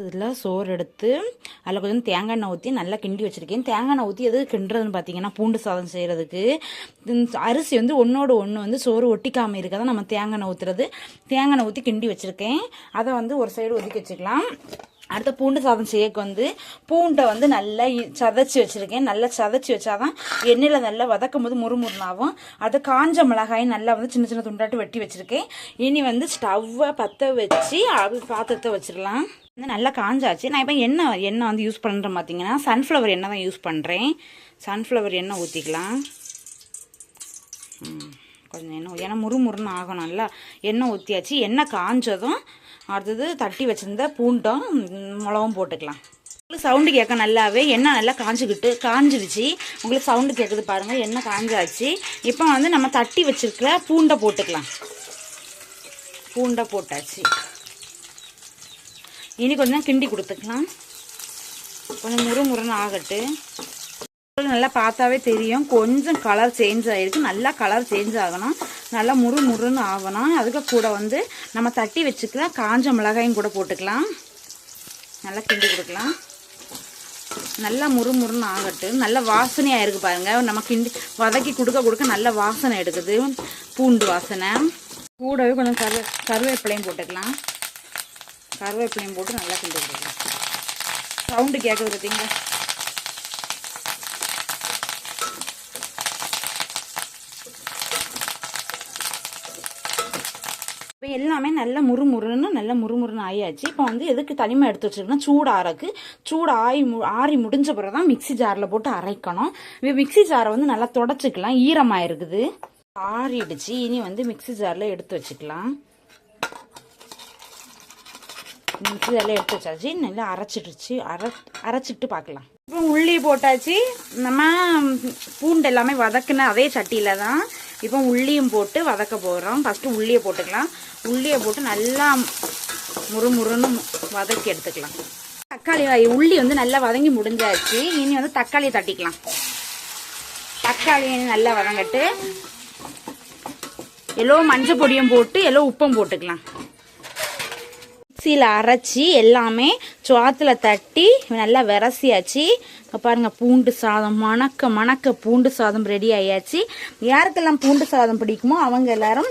அதில் சோறு எடுத்து அதில் கொஞ்சம் தேங்காய் எண்ணெய் ஊற்றி நல்லா கிண்டி வச்சுருக்கேன். தேங்காய் எண்ணெய் ஊற்றி எது கிண்டுறதுன்னு பார்த்தீங்கன்னா பூண்டு சாதம் செய்கிறதுக்கு அரிசி வந்து ஒன்றோடு ஒன்று வந்து சோறு ஒட்டிக்காமல் இருக்க நம்ம தேங்காய் எண்ணெய் ஊற்றுறது தேங்காய் எண்ணெய் ஊற்றி கிண்டி வச்சுருக்கேன். அதை வந்து ஒரு சைடு ஒதுக்கி வச்சுக்கலாம். அடுத்த பூண்டு சாதம் செய்யக்கு வந்து பூண்டை வந்து நல்லா இ- சதைச்சி வச்சுருக்கேன். நல்லா சதைச்சி வச்சாதான் எண்ணெயில் நல்லா வதக்கும் போது முறுமுறுனாவும். அது காஞ்ச மிளகாய் நல்லா வந்து சின்ன சின்ன துண்டாட்டு வெட்டி வச்சுருக்கேன். இனி வந்து ஸ்டவ்வை பற்ற வச்சு அது பாத்திரத்தை வச்சிடலாம். வந்து நல்லா காஞ்சாச்சு. நான் இப்போ எண்ணெய் எண்ணெய் வந்து யூஸ் பண்ணுறேன் பார்த்தீங்கன்னா சன்ஃப்ளவர் எண்ணெய் தான் யூஸ் பண்ணுறேன் சன்ஃப்ளவர் எண்ணெய் ஊற்றிக்கலாம் ம், கொஞ்சம் எண்ணெய் ஏன்னா முறுமுறுன்னு ஆகணும்ல. நல்லா எண்ணெய் ஊற்றியாச்சு எண்ணெய் காஞ்சதும் அடுத்தது தட்டி வச்சிருந்த பூண்டும் மிளகும் போட்டுக்கலாம். உங்களுக்கு சவுண்டு கேட்க நல்லாவே எண்ணெய் நல்லா காஞ்சிக்கிட்டு காஞ்சிடுச்சு உங்களுக்கு சவுண்டு கேட்குது பாருங்கள் எண்ணெய் காஞ்சாச்சு. இப்போ வந்து நம்ம தட்டி வச்சிருக்கிற பூண்டை போட்டுக்கலாம். பூண்டை போட்டாச்சு. இனி கொஞ்சம் கிண்டி கொடுத்துக்கலாம். கொஞ்சம் முறு முருன்னு ஆகட்டு நல்லா பார்த்தாவே தெரியும். கொஞ்சம் கலர் சேஞ்ச் ஆகிருக்கு நல்லா கலர் சேஞ்ச் ஆகணும். நல்லா முறு முறுன்னு ஆகணும். அதுக்கு கூட வந்து நம்ம தட்டி வச்சுக்கலாம் காஞ்ச மிளகாயும் கூட போட்டுக்கலாம். நல்லா கிண்டி கொடுக்கலாம். நல்லா முறு முறுன்னு ஆகட்டு நல்ல வாசனையாக இருக்குது பாருங்கள் நம்ம கிண்டி வதக்கி கொடுக்க கொடுக்க நல்ல வாசனை எடுக்குது. பூண்டு வாசனை. கூடவே கொஞ்சம் கருவே கருவேப்பிலையும் போட்டுக்கலாம். கருவேப்பிலையும் போட்டு நல்லா கிண்டி கொடுக்கலாம். சவுண்டு கேட்குது பார்த்தீங்களா இப்போ எல்லாமே நல்ல முறுமுறுன்னு நல்ல முறுமுறுன்னு ஆயாச்சு. இப்போ வந்து எதுக்கு தனிமை எடுத்து வச்சிருக்கோம்னா சூடு ஆறக்கு. சூடு ஆயி மு ஆறி முடிஞ்ச பிறகு தான் மிக்ஸி ஜாரில் போட்டு அரைக்கணும். இப்போ மிக்ஸி ஜாரை வந்து நல்லா தொடச்சிக்கலாம். ஈரமாக இருக்குது ஆறிடுச்சு. இனி வந்து மிக்ஸி ஜாரில் எடுத்து வச்சுக்கலாம். மிக்ஸி ஜாரில் எடுத்து வச்சாச்சு. நல்லா அரைச்சிடுச்சு. அரை அரைச்சிட்டு பார்க்கலாம் இப்போ உள்ளி போட்டாச்சு. நம்ம பூண்டு எல்லாமே வதக்குன அதே சட்டியில் தான் இப்போ உள்ளியும் போட்டு வதக்க போகிறோம் ஃபஸ்ட்டு உள்ளியை போட்டுக்கலாம். உள்ளியை போட்டு நல்லா முறுமுறுன்னு வதக்கி எடுத்துக்கலாம். தக்காளி உள்ளி வந்து நல்லா வதங்கி முடிஞ்சாச்சு. இனி வந்து தக்காளியை தட்டிக்கலாம். தக்காளியை நல்லா வதங்கட்டு. எல்லோ மஞ்சள் பொடியும் போட்டு எல்லோ உப்பும் போட்டுக்கலாம். மிக்சியில் அரைச்சி எல்லாமே சுவாத்தில் தட்டி நல்லா விரசியாச்சு. பாருங்கள் பூண்டு சாதம் மணக்க மணக்க பூண்டு சாதம் ரெடி ஆயாச்சு. யாருக்கெல்லாம் பூண்டு சாதம் பிடிக்குமோ அவங்க எல்லாரும்